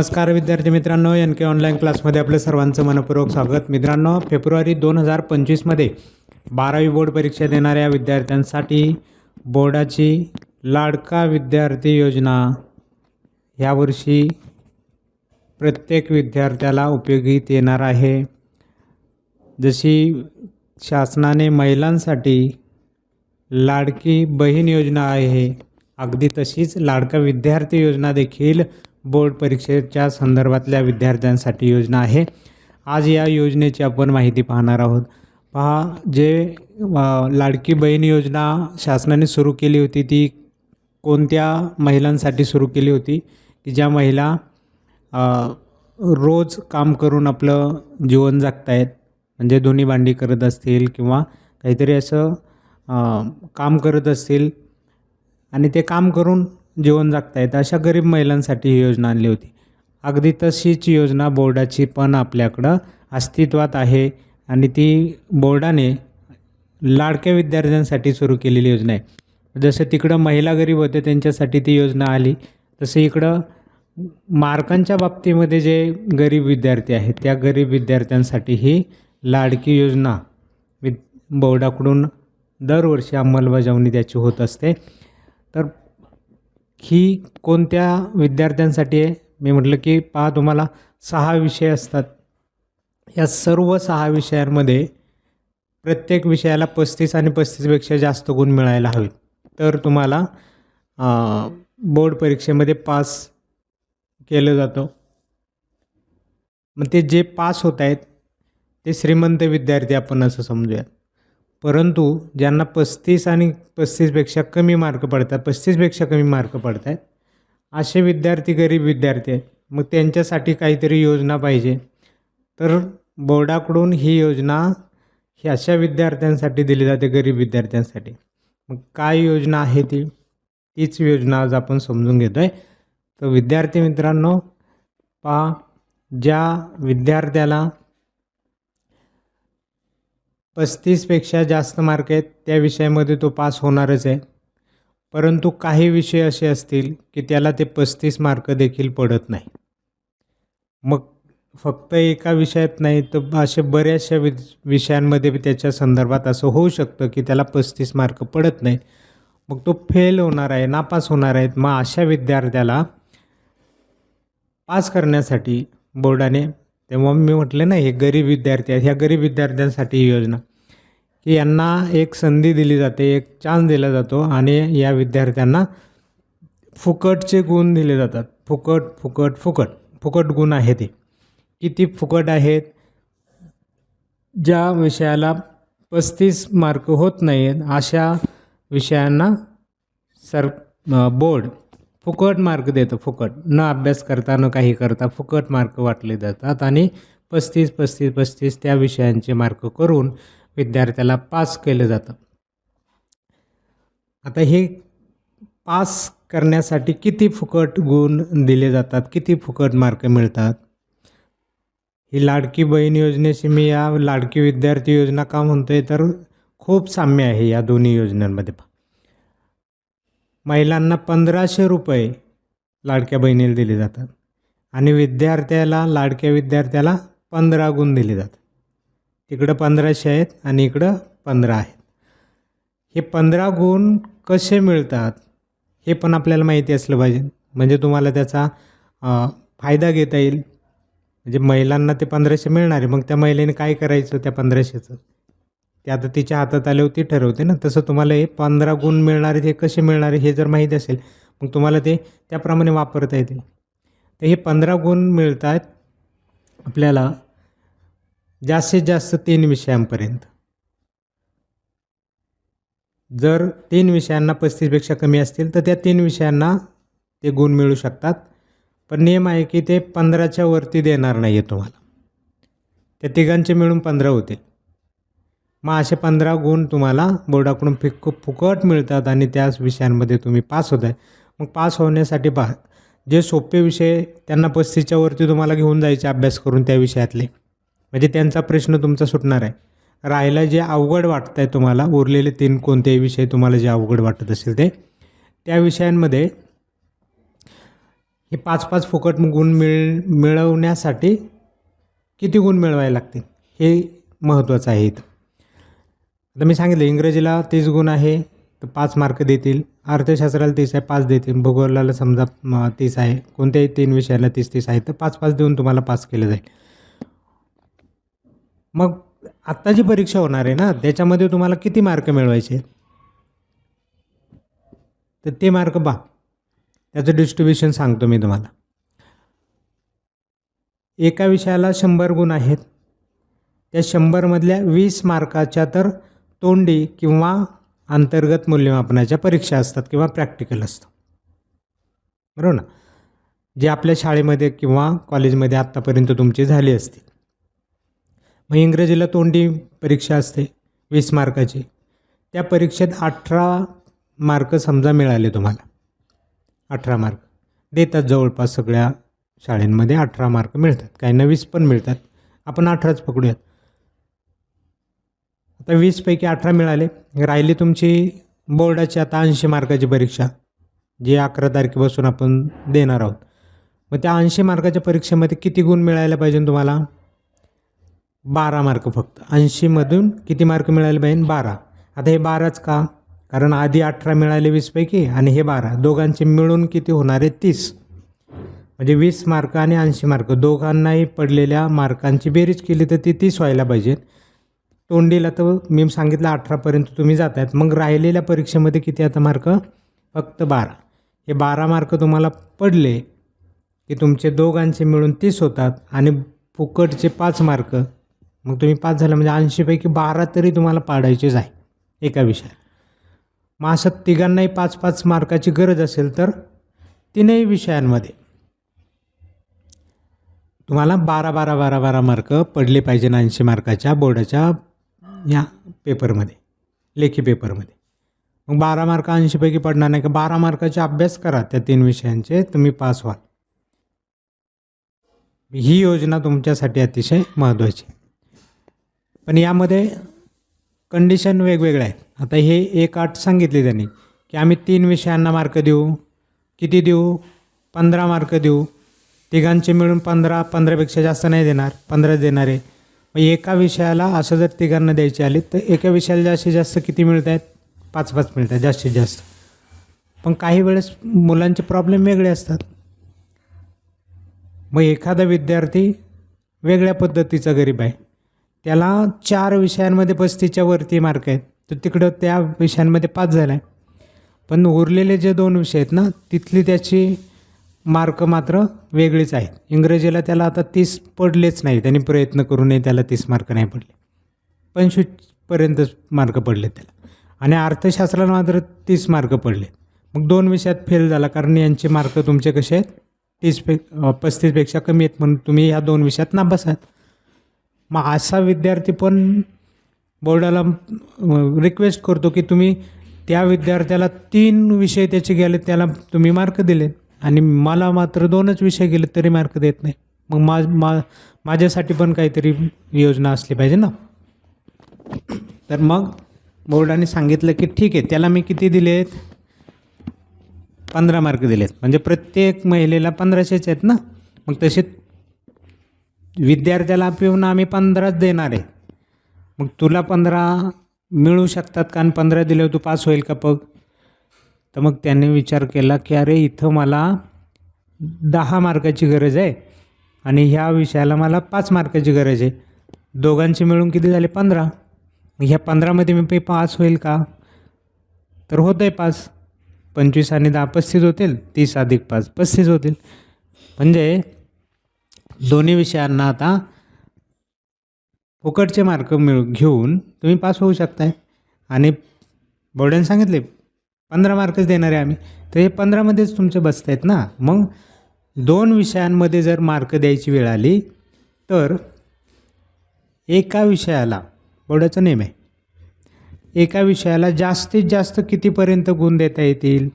नमस्कार विद्यार्थी मित्रांनो एन के ऑनलाईन क्लासमध्ये आपलं सर्वांचं मनपूर्वक स्वागत. मित्रांनो फेब्रुवारी दोन हजार पंचवीसमध्ये बारावी बोर्ड परीक्षा देणाऱ्या विद्यार्थ्यांसाठी बोर्डाची लाडका विद्यार्थी योजना यावर्षी प्रत्येक विद्यार्थ्याला उपयोगीत येणार आहे. जशी शासनाने महिलांसाठी लाडकी बहीण योजना आहे अगदी तशीच लाडका विद्यार्थी योजना देखील बोर्ड परीक्षेच्या संदर्भातल्या विद्यार्थ्यांसाठी योजना आहे. आज या योजनेची आपण माहिती पाहणार आहोत. पहा जे लाडकी बहीण योजना शासनाने सुरू केली होती ती कोणत्या महिलांसाठी सुरू केली होती? की ज्या महिला रोज काम करून आपलं जीवन जगतायत म्हणजे दोन्ही भांडी करत असतील किंवा काहीतरी असं काम करत असतील आणि ते काम करून जीवन जगतायत अशा गरीब महिलांसाठी ही योजना आणली होती. अगदी तशीच योजना बोर्डाची पण आपल्याकडं अस्तित्वात आहे आणि ती बोर्डाने लाडक्या विद्यार्थ्यांसाठी सुरू केलेली योजना आहे. जसं तिकडं महिला गरीब होते त्यांच्यासाठी ती योजना आली. तसं इकडं मार्कांच्या बाबतीमध्ये जे गरीब विद्यार्थी आहेत त्या गरीब विद्यार्थ्यांसाठी ही लाडकी योजना वि बोर्डाकडून दरवर्षी अंमलबजावणी त्याची होत असते. तर ही कोणत्या विद्यार्थ्यांसाठी आहे? मी म्हटलं की पहा तुम्हाला सहा विषय असतात. या सर्व सहा विषयांमध्ये प्रत्येक विषयाला पस्तीस आणि पस्तीसपेक्षा जास्त गुण मिळायला हवेत. तर तुम्हाला बोर्ड परीक्षेमध्ये पास केलं जातं. मग ते जे पास होत आहेत ते श्रीमंत विद्यार्थी आपण असं समजूया परंतु ज्यांना पस्तीस आणि पस्तीसपेक्षा कमी मार्क पडतात पस्तीसपेक्षा कमी मार्क पडत आहेत असे विद्यार्थी गरीब विद्यार्थी आहेत. मग त्यांच्यासाठी काहीतरी योजना पाहिजे. तर बोर्डाकडून ही योजना ही अशा विद्यार्थ्यांसाठी दिली जाते गरीब विद्यार्थ्यांसाठी. मग काय योजना आहे ती? तीच योजना आज आपण समजून घेतो आहे तर विद्यार्थी मित्रांनो पहा ज्या विद्यार्थ्याला पस्तीसपेक्षा जास्त मार्क आहेत त्या विषयामध्ये तो पास होणारच आहे. परंतु काही विषय असे असतील की त्याला ते पस्तीस मार्क देखील पडत नाही. मग फक्त एका विषयात नाही तर असे बऱ्याचशा वि विषयांमध्ये त्याच्या संदर्भात असं होऊ शकतं की त्याला पस्तीस मार्क पडत नाही. मग तो फेल होणार आहे नापास होणार आहेत. मग अशा विद्यार्थ्याला पास करण्यासाठी बोर्डाने तेव्हा मी म्हटलं ना हे गरीब विद्यार्थी आहेत ह्या गरीब विद्यार्थ्यांसाठी ही योजना. की यांना एक संधी दिली जाते एक चान्स दिला जातो आणि या विद्यार्थ्यांना फुकटचे गुण दिले जातात. फुकट फुकट फुकट. फुकट गुण आहे ते. किती फुकट आहेत? ज्या विषयाला पस्तीस मार्क होत नाही आहेत अशा विषयांना सर बोर्ड फुकट मार्क देतं फुकट. न अभ्यास करता न काही करता फुकट मार्क वाटले जातात आणि पस्तीस पस्तीस पस्तीस त्या विषयांचे मार्क करून विद्यार्थ्याला पास केलं जातं. आता हे पास करण्यासाठी किती फुकट गुण दिले जातात किती फुकट मार्क मिळतात? ही लाडकी बहीण योजनेशी मी या लाडकी विद्यार्थी योजना का म्हणतोय तर खूप साम्य आहे या दोन्ही योजनांमध्ये. महिलांना पंधराशे रुपये लाडक्या बहिणीला दिले जातात. आणि विद्यार्थ्याला लाडक्या विद्यार्थ्याला पंधरा गुण दिले जातात. तिकडं पंधराशे आहेत आणि इकडं पंधरा आहेत. हे पंधरा गुण कसे मिळतात हे पण आपल्याला माहिती असलं पाहिजे. म्हणजे तुम्हाला त्याचा फायदा घेता येईल. म्हणजे महिलांना ते पंधराशे मिळणार आहे. मग त्या महिलेने काय करायचं त्या पंधराशेचं? ते आता तिच्या हातात आल्यावर ती ठरवते ना. तसं तुम्हाला हे पंधरा गुण मिळणारे ते कसे मिळणारे हे जर माहीत असेल मग तुम्हाला ते त्याप्रमाणे वापरता येतील. तर हे पंधरा गुण मिळतात आपल्याला जास्तीत जास्त तीन विषयांपर्यंत. जर तीन विषयांना पस्तीसपेक्षा कमी असतील तर त्या तीन विषयांना ते गुण मिळू शकतात. पण नियम आहे की ते पंधराच्या वरती देणार नाही आहे तुम्हाला. त्या तिघांचे मिळून पंधरा होतील. मग असे पंधरा गुण तुम्हाला बोर्डाकडून फिक फुकट मिळतात आणि त्याच विषयांमध्ये तुम्ही पास होत आहे. मग पास होण्यासाठी पा जे सोपे विषय त्यांना पस्तीसच्या वरती तुम्हाला घेऊन जायचे अभ्यास करून त्या विषयातले. म्हणजे त्यांचा प्रश्न तुमचा सुटणार आहे. राहायला जे अवघड वाटत आहे तुम्हाला उरलेले तीन कोणतेही विषय तुम्हाला जे अवघड वाटत असेल ते त्या विषयांमध्ये हे पाच पाच फुकट गुण मिळ मिळवण्यासाठी किती गुण मिळवायला लागतील? हे महत्त्वाचं आहे इथं. आता मी सांगितलं इंग्रजीला तीस गुण आहे तर पाच मार्क देतील. अर्थशास्त्राला तीस आहे पाच देतील. भूगोलाला समजा तीस आहे. कोणत्याही तीन विषयाला तीस तीस आहे तर पाच पाच देऊन तुम्हाला पास केलं जाईल. मग आत्ता जी परीक्षा होणार आहे ना त्याच्यामध्ये तुम्हाला किती मार्क मिळवायचे? तर ते मार्क बा त्याचं डिस्ट्रीब्युशन सांगतो मी तुम्हाला. एका विषयाला शंभर गुण आहेत. त्या शंभरमधल्या वीस मार्काच्या तर तोंडी किंवा अंतर्गत मूल्यमापनाच्या परीक्षा असतात किंवा प्रॅक्टिकल असतं. बरोबर ना? जे आपल्या शाळेमध्ये किंवा कॉलेजमध्ये आत्तापर्यंत तुमची झाली असतील. मग इंग्रजीला तोंडी परीक्षा असते वीस मार्काची. त्या परीक्षेत अठरा मार्क समजा मिळाले तुम्हाला. अठरा मार्क. देतात जवळपास सगळ्या शाळेंमध्ये अठरा मार्क मिळतात. काहींना वीस पण मिळतात. आपण अठराच पकडूयात. वीसपैकी अठरा मिळाले. राहिली तुमची बोर्डाची आता ऐंशी मार्काची परीक्षा जी अकरा तारखेपासून आपण देणार आहोत. मग त्या ऐंशी मार्काच्या परीक्षेमध्ये किती गुण मिळायला पाहिजे तुम्हाला? बारा मार्क फक्त. ऐंशीमधून किती मार्क मिळाले पाहिजे बारा. आता हे बाराच का? कारण आधी अठरा मिळाले वीसपैकी आणि हे बारा. दोघांचे मिळून किती होणार आहे? तीस. म्हणजे वीस मार्क आणि ऐंशी मार्क. दोघांनाही पडलेल्या मार्कांची बेरीज केली तर ती तीस व्हायला पाहिजे तोंडीला तर मी सांगितलं अठरापर्यंत तुम्ही जात आहेत मग राहिलेल्या परीक्षेमध्ये किती आता मार्क फक्त बारा. हे बारा मार्क तुम्हाला पडले की तुमचे दोघांचे मिळून तीस होतात आणि फुकटचे पाच मार्क मग तुम्ही पाच झाला म्हणजे ऐंशीपैकी बारा तरी तुम्हाला पाडायचेच आहे एका विषयात. मग असं तिघांनाही पाच पाच मार्काची गरज असेल तर तीनही विषयांमध्ये तुम्हाला बारा बारा बारा बारा मार्क पडले पाहिजे ऐंशी मार्काच्या बोर्डाच्या या पेपरमध्ये लेखी पेपरमध्ये. मग बारा मार्क ऐंशीपैकी पडणार नाही का? बारा मार्काचे अभ्यास करा त्या तीन विषयांचे तुम्ही पास व्हाल. ही योजना तुमच्यासाठी अतिशय महत्त्वाची. पण यामध्ये कंडिशन वेगवेगळ्या आहेत. आता हे एक आठ सांगितली त्यांनी की आम्ही तीन विषयांना मार्क देऊ. किती देऊ? पंधरा मार्क देऊ. तिघांचे मिळून पंधरा पंधरापेक्षा जास्त नाही देणार. पंधरा देणार. आहे मग एका विषयाला असं जर तिघांना द्यायची आली तर एका विषयाला जास्तीत जास्त किती मिळत आहेत पाच पाच मिळत आहेत जास्तीत जास्त. पण काही वेळेस मुलांचे प्रॉब्लेम वेगळे असतात. मग एखादा विद्यार्थी वेगळ्या पद्धतीचा गरीब आहे. त्याला चार विषयांमध्ये पस्तीच्या वरती मार्क आहेत. तर तिकडं त्या विषयांमध्ये पास झाला. आहे पण उरलेले जे दोन विषय आहेत ना तिथली त्याची मार्क मात्र वेगळीच आहेत. इंग्रजीला त्याला आता तीस पडलेच नाही. त्यांनी प्रयत्न करूनही त्याला तीस मार्क नाही पडले. पंचवीसपर्यंतच मार्क पडले त्याला. आणि अर्थशास्त्राला मात्र तीस मार्क पडले. मग दोन विषयात फेल झाला. कारण यांचे मार्क तुमचे कसे आहेत? तीसपे पस्तीसपेक्षा कमी आहेत. म्हणून तुम्ही ह्या दोन विषयात नापास आहात मग असा विद्यार्थी पण बोर्डाला रिक्वेस्ट करतो की तुम्ही त्या विद्यार्थ्याला तीन विषय त्याचे गेले त्याला तुम्ही मार्क दिले. आणि मला मात्र दोनच विषय गेले तरी मार्क देत नाही. मग मा मा माझ्यासाठी पण काहीतरी योजना असली पाहिजे ना. तर मग बोर्डाने सांगितलं की ठीक आहे त्याला मी किती दिलेत पंधरा मार्क दिलेत. म्हणजे प्रत्येक महिलेला पंधराशेच आहेत ना. मग तसे विद्यार्थ्याला पिऊन आम्ही पंधराच देणार आहे. मग तुला पंधरा मिळू शकतात का? आणि पंधरा दिल्यावर तू पास होईल का? पग तर मग त्याने विचार केला की अरे इथं मला दहा मार्काची गरज आहे आणि ह्या विषयाला मला पाच मार्काची गरज आहे. दोघांचे मिळून किती झाले? पंधरा. ह्या पंधरामध्ये मी पास होईल का? तर होत आहे पास. पंचवीस आणि दहा पस्तीस होतील तीस अधिक पाच पस्तीस होतील. म्हणजे दोन्ही विषयांना आता फुकटचे मार्क मिळ घेऊन तुम्ही पास होऊ शकताय. आणि बोर्डाने सांगितले पंधरा मार्कच देणार आहे आम्ही. तर हे पंधरामध्येच तुमचे बसत आहेत ना? मग दोन विषयांमध्ये जर मार्क द्यायची वेळ आली तर एका विषयाला बोर्डाचा नेम आहे एका विषयाला जास्तीत जास्त कितीपर्यंत गुण देता येतील?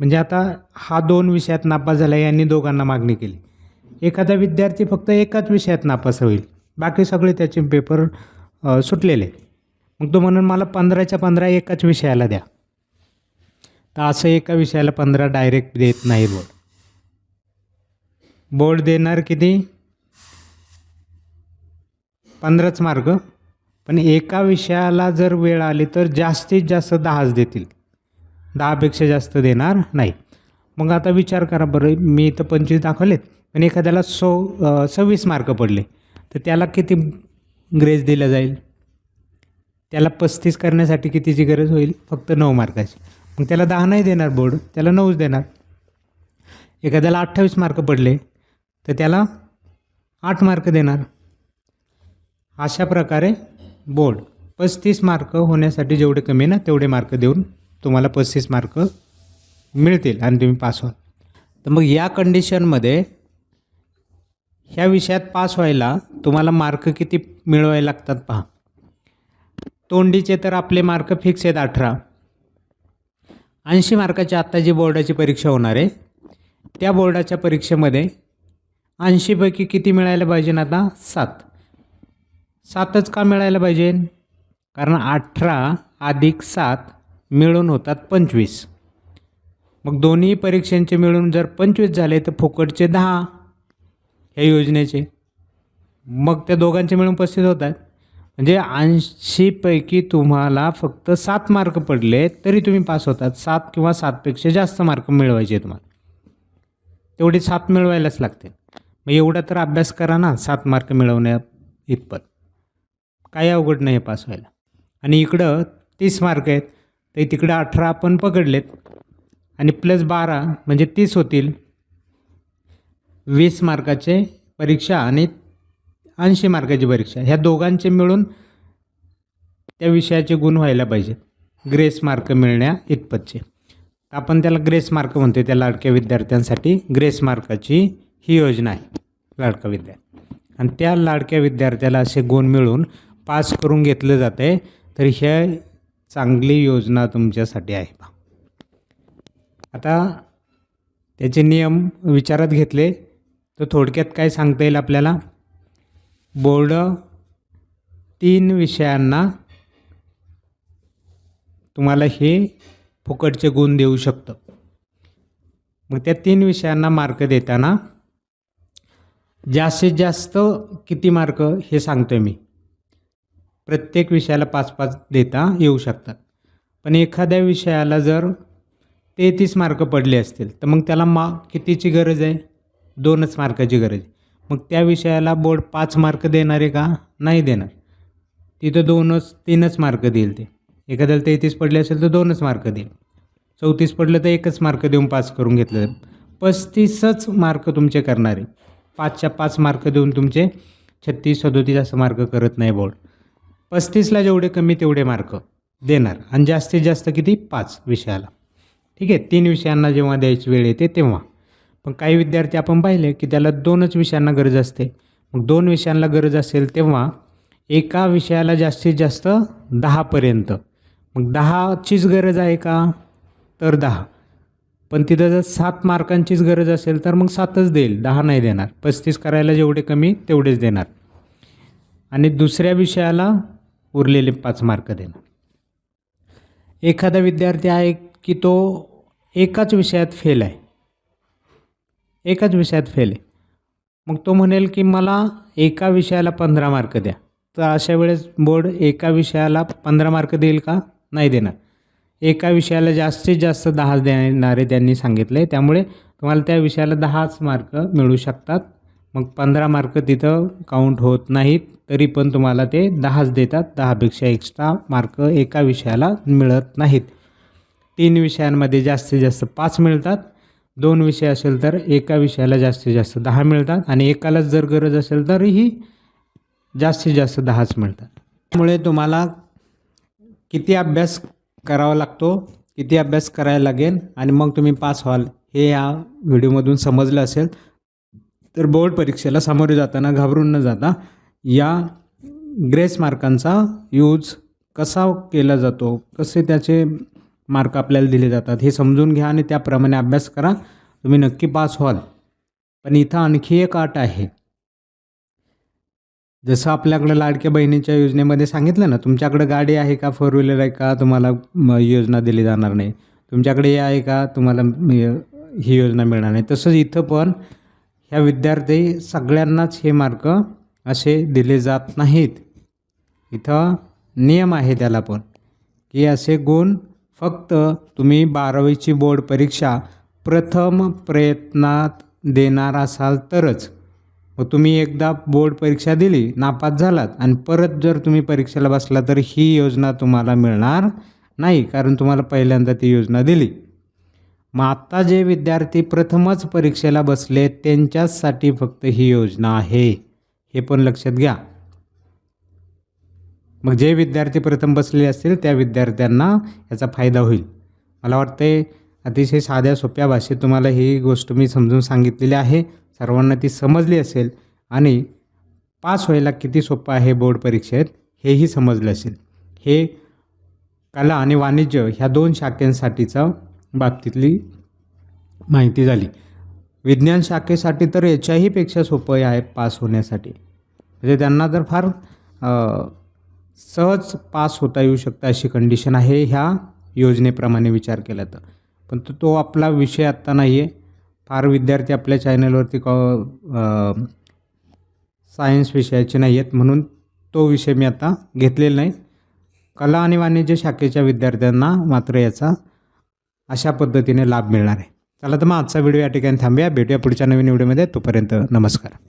म्हणजे आता हा दोन विषयात नापास झाला यांनी दोघांना मागणी केली. एखादा विद्यार्थी फक्त एकाच विषयात नापास होईल. बाकी सगळे त्याचे पेपर सुटलेले मग तो म्हणून मला पंधराच्या पंधरा एकाच विषयाला द्या. तर असं एका विषयाला पंधरा डायरेक्ट देत नाही बोर्ड बोर्ड देणार किती? पंधराच मार्क. पण एका विषयाला जर वेळ आली तर जास्तीत जास्त दहाच देतील. दहापेक्षा जास्त देणार नाही. मग आता विचार करा बरं मी इथं पंचवीस दाखवलेत पण एखाद्याला सो सव्वीस मार्क पडले तर त्याला किती ग्रेस दिलं जाईल? त्याला पस्तीस करण्यासाठी कितीची गरज होईल? फक्त नऊ मार्काची. मग त्याला दहा नाही देणार बोर्ड त्याला नऊच देणार. एखाद्याला अठ्ठावीस मार्क पडले तर त्याला आठ मार्क देणार. अशा प्रकारे बोर्ड पस्तीस मार्क होण्यासाठी जेवढे कमी ना तेवढे मार्क देऊन तुम्हाला पस्तीस मार्क मिळतील आणि तुम्ही पास व्हाल. तर मग या कंडिशनमध्ये ह्या विषयात पास व्हायला तुम्हाला मार्क किती मिळवायला लागतात पहा. तोंडीचे तर आपले मार्क फिक्स आहेत अठरा. ऐंशी मार्काची आत्ता जी बोर्डाची परीक्षा होणार आहे त्या बोर्डाच्या परीक्षेमध्ये ऐंशीपैकी किती मिळायला पाहिजे आता? सात. सातच का मिळायला पाहिजे? कारण अठरा अधिक सात मिळून होतात पंचवीस. मग दोन्ही परीक्षांचे मिळून जर पंचवीस झाले तर फुकटचे दहा ह्या योजनेचे. मग त्या दोघांचे मिळून पस्तीस होत आहेत म्हणजे ऐंशीपैकी तुम्हाला फक्त सात मार्क पडले तरी तुम्ही पास होतात. सात किंवा सातपेक्षा जास्त मार्क मिळवायचे तुम्हाला. तेवढे सात मिळवायलाच लागते. मग एवढा तर अभ्यास करा ना सात मार्क मिळवण्या इतपत. काही अवघड नाही आहे पास व्हायला. आणि इकडं तीस मार्क आहेत तर तिकडं अठरा आपण पकडलेत. आणि प्लस बारा म्हणजे तीस होतील. वीस मार्काचे परीक्षा आणि ऐंशी मार्काची परीक्षा. ह्या दोघांचे मिळून त्या विषयाचे गुण व्हायला पाहिजेत ग्रेस मार्क मिळण्या इतपतचे. आपण त्याला ग्रेस मार्क म्हणतो त्या लाडक्या विद्यार्थ्यांसाठी. ग्रेस मार्काची ही योजना आहे लाडका विद्यार्थी. आणि त्या लाडक्या विद्यार्थ्याला असे गुण मिळून पास करून घेतलं जातं आहे तर ह्या चांगली योजना तुमच्यासाठी आहे. बा आता त्याचे नियम विचारात घेतले तर थोडक्यात काय सांगता येईल आपल्याला? बोर्ड तीन विषयांना तुम्हाला हे फुकटचे गुण देऊ शकतं. मग त्या तीन विषयांना मार्क देताना जास्तीत जास्त किती मार्क हे सांगतो मी. प्रत्येक विषयाला पाच पाच देता येऊ शकतात. पण एखाद्या विषयाला जर तेहतीस मार्क पडले असतील तर मग त्याला मा कितीची गरज आहे? दोनच मार्काची गरज आहे. मग त्या विषयाला बोर्ड पाच मार्क देणार आहे का? नाही देणार. तिथं दोनच तीनच मार्क देईल ते. एखाद्याला तेहतीस पडले असेल तर दोनच मार्क देईल. चौतीस पडलं तर एकच मार्क देऊन पास करून घेतलं. पस्तीसच मार्क तुमचे करणारे. पाचच्या पाच मार्क देऊन तुमचे छत्तीस सदोतीस असं मार्क करत नाही बोर्ड. पस्तीसला जेवढे कमी तेवढे मार्क देणार. आणि जास्तीत जास्त किती? पाच विषयाला. ठीक आहे? तीन विषयांना जेव्हा द्यायची वेळ येते तेव्हा. पण काही विद्यार्थी आपण पाहिले की त्याला दोनच विषयांना गरज असते. मग दोन विषयांना गरज असेल तेव्हा एका विषयाला जास्तीत जास्त दहापर्यंत मग दहाचीच गरज आहे का? तर दहा. पण तिथं जर सात मार्कांचीच गरज असेल तर मग सातच देईल. दहा नाही देणार. पस्तीस करायला जेवढे कमी तेवढेच देणार. आणि दुसऱ्या विषयाला उरलेले पाच मार्क देणार. एखादा विद्यार्थी आहे की तो एकाच विषयात फेल आहे. एकाच विषयात फेल आहे. मग तो म्हणेल की मला एका विषयाला पंधरा मार्क द्या. तर अशा वेळेस बोर्ड एका विषयाला पंधरा मार्क देईल का? नाही देणार. एका विषयाला जास्तीत जास्त दहाच देणारे त्यांनी सांगितले. त्यामुळे तुम्हाला त्या विषयाला दहाच मार्क मिळू शकतात. मग पंधरा मार्क तिथं काउंट होत नाहीत तरी पण तुम्हाला ते दहाच देतात. दहापेक्षा एक्स्ट्रा मार्क एका विषयाला मिळत नाहीत. तीन विषयांमध्ये जास्तीत जास्त पाच मिळतात. दोन विषय असेल तर एका विषयाला जास्तीत जास्त दहा मिळतात आणि एकालाच जर गरज असेल तरीही जास्तीत जास्त दहाच मिळतात. त्यामुळे तुम्हाला किती अभ्यास करावा लागतो किती अभ्यास करायला लागेल आणि मग तुम्ही पास व्हाल हे या व्हिडिओमधून समजलं असेल तर बोर्ड परीक्षेला सामोरे जाताना घाबरून न जाता या ग्रेस मार्कांचा यूज कसा केला जातो कसे त्याचे मार्क आपल्याला दिले जातात. हे समजून घ्या आणि त्याप्रमाणे अभ्यास करा. तुम्ही नक्की पास व्हाल. पण इथं आणखी एक अट आहे. जसं आपल्याकडं लाडक्या बहिणीच्या योजनेमध्ये सांगितलं ना तुमच्याकडं गाडी आहे का? फोर व्हीलर आहे का? तुम्हाला योजना दिली जाणार नाही. तुमच्याकडे हे आहे का? तुम्हाला ही योजना मिळणार नाही. तसंच इथं पण ह्या विद्यार्थी सगळ्यांनाच हे मार्क असे दिले जात नाहीत. इथं नियम आहे त्याला पण की असे गुण फक्त तुम्ही बारावीची बोर्ड परीक्षा प्रथम प्रयत्नात देणार असाल तरच. मग तुम्ही एकदा बोर्ड परीक्षा दिली नापास झालात आणि परत जर तुम्ही परीक्षेला बसला तर ही योजना तुम्हाला मिळणार नाही कारण तुम्हाला पहिल्यांदा ती योजना दिली. मग आत्ता जे विद्यार्थी प्रथमच परीक्षेला बसले त्यांच्याचसाठी फक्त ही योजना आहे. हे पण लक्षात घ्या. मग जे विद्यार्थी प्रथम बसलेले असतील त्या विद्यार्थ्यांना याचा फायदा होईल. मला वाटते अतिशय साध्या सोप्या भाषेत तुम्हाला ही गोष्ट मी समजून सांगितलेली आहे. सर्वांना ती समजली असेल आणि पास व्हायला किती सोपं आहे बोर्ड परीक्षेत हेही समजलं असेल. हे कला आणि वाणिज्य ह्या दोन शाखेंसाठीचा बाबतीतली माहिती झाली. विज्ञान शाखेसाठी तर याच्याहीपेक्षा सोपं आहे पास होण्यासाठी. म्हणजे त्यांना जर फार सहज पास होता येऊ शकतं अशी कंडिशन आहे ह्या योजनेप्रमाणे विचार केला तर. पण तो तो आपला विषय आत्ता नाही आहे फार विद्यार्थी आपल्या चॅनलवरती कॉ सायन्स विषयाचे नाही आहेत म्हणून तो विषय मी आता घेतलेला नाही. कला आणि वाणिज्य शाखेच्या विद्यार्थ्यांना मात्र याचा अशा पद्धतीने लाभ मिळणार आहे. चला तर मग आजचा व्हिडिओ या ठिकाणी थांबूया. भेटूया पुढच्या नवीन व्हिडिओमध्ये. तोपर्यंत नमस्कार.